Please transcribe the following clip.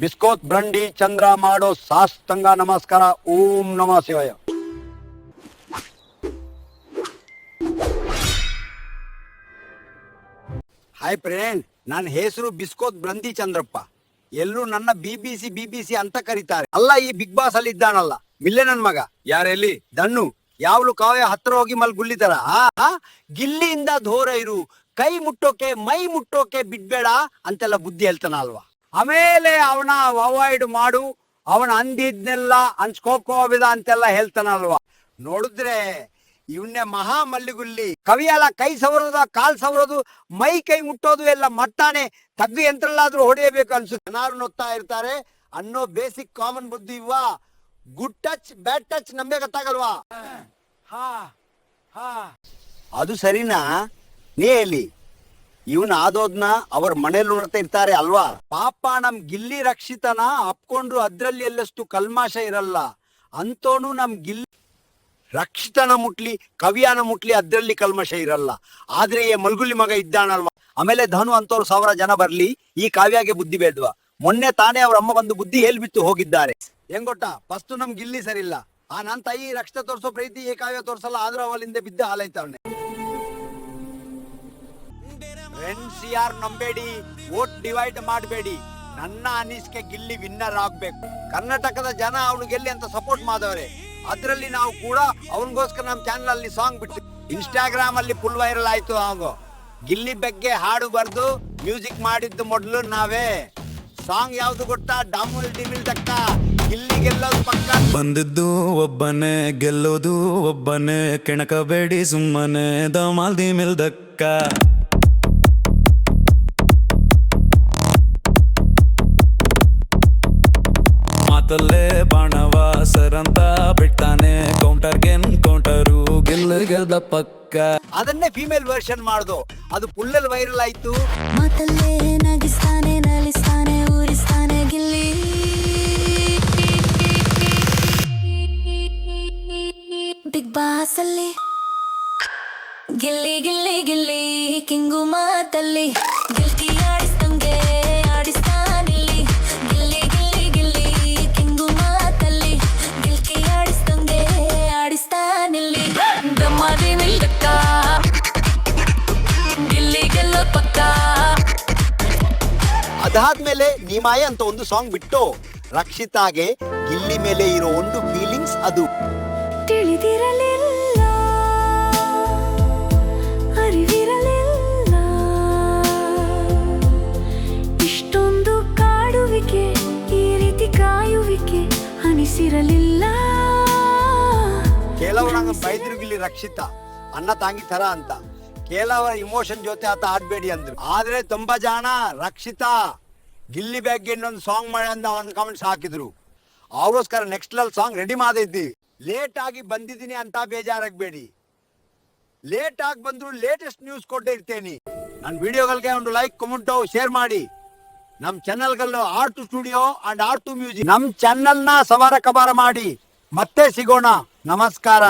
ಬಿಸ್ಕೋತ್ ಬ್ರಂಡಿ ಚಂದ್ರ ಮಾಡೋ ಸಾಸ್ತಂಗ ನಮಸ್ಕಾರ, ಓಂ ನಮ ಶಿವಾಯ. ಹಾಯ್ ಫ್ರೆಂಡ್ ನನ್ನ ಹೆಸರು ಬಿಸ್ಕೋತ್ ಬ್ರಂದಿ ಚಂದ್ರಪ್ಪ. ಎಲ್ಲರೂ ನನ್ನ ಬಿ ಬಿ ಸಿ ಅಂತ ಕರೀತಾರೆ. ಅಲ್ಲ, ಈ ಬಿಗ್ ಬಾಸ್ ಅಲ್ಲಿ ಇದ್ದಾನಲ್ಲ ಮಿಲ್ಲೆ ನನ್ ಮಗ. ಯಾರೆಲ್ಲಿ? ದಣ್ಣು ಯಾವ್ಲು ಕಾವ್ಯ ಹತ್ರ ಹೋಗಿ ಮಲ್ ಆ? ಗಿಲ್ಲಿಯಿಂದ ದೂರ ಇರು. ಕೈ ಮುಟ್ಟೋಕೆ, ಮೈ ಮುಟ್ಟೋಕೆ ಬಿಡ್ಬೇಡ ಅಂತೆಲ್ಲ ಬುದ್ಧಿ ಹೇಳ್ತಾನ ಅಲ್ವಾ ಆಮೇಲೆ ಅವನ ಅವಾಯ್ಡ್ ಮಾಡು ಅವನ ಅಂದಿದ್ನೆಲ್ಲ ಹಂಚ್ಕೋಕೋಬಿದ ಅಂತೆಲ್ಲ ಹೇಳ್ತಾನಲ್ವಾ. ನೋಡಿದ್ರೆ ಇವನ್ನೇ ಮಹಾ ಮಲ್ಲಿಗುಲ್ಲಿ. ಕವಿಯಲ್ಲ ಕೈ ಸವರೋದ ಕಾಲ್ ಸವರೋದು ಮೈ ಕೈ ಮುಟ್ಟೋದು ಎಲ್ಲ ಮಟ್ಟಾನೆ ತಗ್ಗು ಯಂತ್ರಲ್ಲಾದ್ರೂ ಹೊಡೆಯಬೇಕು ಅನ್ಸುತ್ತೆ. ಜನರು ನೋಡ್ತಾ ಇರ್ತಾರೆ ಅನ್ನೋ ಬೇಸಿಕ್ ಕಾಮನ್ ಬುದ್ಧಿ ಇವ ಗುಡ್ ಟಚ್ ಬ್ಯಾಡ್ ಟಚ್ ನಂಬೆ ಗೊತ್ತಾಗಲ್ವಾ? ಹಾ ಹಾ. ಅದು ಸರಿನಾ? ನೀ ಹೇಳಿ. ಇವನ್ ಆದೋದ್ನ ಅವ್ರ ಮನೇಲಿ ನೋಡ್ತಾ ಇರ್ತಾರೆ ಅಲ್ವಾ? ಪಾಪ ನಮ್ ಗಿಲ್ಲಿ ರಕ್ಷಿತನ ಅಪ್ಕೊಂಡ್ರು ಅದ್ರಲ್ಲಿ ಎಲ್ಲಷ್ಟು ಕಲ್ಮಾಶ ಇರಲ್ಲ. ಅಂತೋನು ನಮ್ ಗಿಲ್ಲಿ ರಕ್ಷಿತನ ಮುಟ್ಲಿ, ಕವಿಯಾನ ಮುಟ್ಲಿ ಅದ್ರಲ್ಲಿ ಕಲ್ಮಶ ಇರಲ್ಲ. ಆದ್ರೆ ಏ ಮಲ್ಗುಲಿ ಮಗ ಇದ್ದಾನಲ್ವಾ? ಆಮೇಲೆ ಧನು ಅಂತವ್ರು ಸಾವಿರ ಜನ ಬರ್ಲಿ, ಈ ಕಾವ್ಯಾಗೆ ಬುದ್ಧಿ ಬೇಡ್ವಾ. ಮೊನ್ನೆ ತಾನೇ ಅವ್ರ ಅಮ್ಮ ಬಂದು ಬುದ್ಧಿ ಹೇಳ್ಬಿಟ್ಟು ಹೋಗಿದ್ದಾರೆ. ಹೆಂಗ್ ಗೊತ್ತಾ? ಫಸ್ಟ್ ನಮ್ ಗಿಲ್ಲಿ ಸರಿಲ್ಲ ಆ ನನ್ ತಾಯಿ ರಕ್ಷಿತ ತೋರಿಸೋ ಪ್ರೀತಿ ಈ ಕಾವ್ಯ ತೋರಿಸಲ್ಲ, ಆದ್ರೂ ಅವಳಿಂದ ಬಿದ್ದ ಹಾಲೈತವನೆ ಫ್ರೆಂಡ್ಸ್ ಆರ್ ನಂಬೇಡಿ, ವೋಟ್ ಡಿವೈಡ್ ಮಾಡಬೇಡಿ. ನನ್ನ ಅನಿಸಿಕೆ ಗಿಲ್ಲಿ ವಿನ್ನರ್ ಆಗ್ಬೇಕು. ಕರ್ನಾಟಕದ ಜನ ಅವನು ಗೆಲ್ಲಿ ಅಂತ ಸಪೋರ್ಟ್ ಮಾಡವ್ರೆ ಅದರಲ್ಲಿ ನಾವು ಕೂಡ ಅವನಿಗೋಸ್ಕರ ನಮ್ಮ ಚಾನಲ್ ಅಲ್ಲಿ ಸಾಂಗ್ ಬಿಟ್ಟು ಇನ್ಸ್ಟಾಗ್ರಾಮ್ ಅಲ್ಲಿ ಫುಲ್ ವೈರಲ್ ಆಯ್ತು ಹಾಗು. ಗಿಲ್ಲಿ ಬಗ್ಗೆ ಹಾಡು ಬರೆದು ಮ್ಯೂಸಿಕ್ ಮಾಡಿದ್ದು ಮೊದಲು ನಾವೇ. ಸಾಂಗ್ ಯಾವ್ದು ಗೊತ್ತಾ? ಡಾಮುಲ್ ಡಿಮಿಲ್ ತಕ್ಕ ಗಿಲ್ಲಿ ಗೆಲ್ಲೋದು ಪಕ್ಕ. ಬಂದಿದ್ದು ಒಬ್ಬನೇ, ಗೆಲ್ಲೋದು ಒಬ್ಬನೇ. ಕೆಣಕಬೇಡಿ ಸುಮ್ಮನೆ ದಮಾಲ್ದಿ ಮಿಲ್ದಕ್ಕ ಮಾತಲ್ಲೇ ಬಾಣವ ಸರಂತ ಬಿಡ್ತಾನೆ ಕೌಂಟರು ಗೆಲ್ಲ ಗೆಲ್ದ ಪಕ್ಕ. ಅದನ್ನೇ ಫಿಮೇಲ್ ವರ್ಷನ್ ಮಾಡ್ದು. ಅದು ಫುಲ್ಲಲ್ಲಿ ವೈರಲ್ ಆಯ್ತು. ಮಾತಲ್ಲೇ ನಗಿಸ್ತಾನೆ ನಲಿಸ್ತಾನೆ ಊರಿಸ್ತಾನೆ ಗಿಲ್ಲಿ. ಬಿಗ್ ಬಾಸ್ ಅಲ್ಲಿ. ಗಿಲ್ಲಿ ಗಿಲ್ಲಿ ಗಿಲ್ಲಿ ಕಿಂಗು ಮಾತಲ್ಲಿ. ಅದಾದ್ಮೇಲೆ ನಿಮಾಯ ಅಂತ ಒಂದು ಸಾಂಗ್ ಬಿಟ್ಟು ರಕ್ಷಿತಾಗೆ ಗಿಲ್ಲಿ ಮೇಲೆ ಇರೋ ಒಂದು ಫೀಲಿಂಗ್ಸ್ ಅದು. ತಿಳಿದಿರಲಿಲ್ಲ ಅರಿವಿರಲಿಲ್ಲ. ಇಷ್ಟೊಂದು ಕಾಡುವಿಕೆ ಈ ರೀತಿ ಕಾಯುವಿಕೆ ಅನಿಸಿರಲಿಲ್ಲ. ಕೆಲವರು ನಂಗೆ ಬೈದ್ರು ಗಿಲ್ಲಿ ರಕ್ಷಿತಾ ಅನ್ನ ತಾಂಗಿ ತರ ಅಂತ. ಕೆಲವರ ಇಮೋಷನ್ ಜೊತೆ ಆತ ಆಡ್ಬೇಡಿ ಅಂದ್ರು. ಆದ್ರೆ ತುಂಬಾ ಜನ ರಕ್ಷಿತ, ಗಿಲ್ಲಿ ಬ್ಯಾಗ್ ಇನ್ನೊಂದು ಸಾಂಗ್ ಮಾಡಿ ಅಂತ ಒಂದು ಕಾಮೆಂಟ್ಸ್ ಹಾಕಿದ್ರು. ಅವ್ರೋಸ್ಕರ ನೆಕ್ಸ್ಟ್ ಲೆವೆಲ್ ಸಾಂಗ್ ರೆಡಿ ಮಾಡಿದ್ವಿ ಲೇಟ್ ಆಗಿ ಬಂದಿದ್ದೀನಿ ಅಂತ ಬೇಜಾರಾಗಬೇಡಿ. ಲೇಟ್ ಆಗಿ ಬಂದ್ರು ಲೇಟೆಸ್ಟ್ ನ್ಯೂಸ್ ಕೊಟ್ಟೇ ಇರ್ತೇನೆ. ನನ್ನ ವಿಡಿಯೋಗಳಿಗೆ ಒಂದು ಲೈಕ್ ಕಮೆಂಟ್ ಶೇರ್ ಮಾಡಿ. ನಮ್ಮ ಚಾನಲ್ಗಳು R two studio and R two music ನಮ್ಮ ಚಾನಲ್ನ ಸವಾರ ಕಬಾರ ಮಾಡಿ. ಮತ್ತೆ ಸಿಗೋಣ. ನಮಸ್ಕಾರ.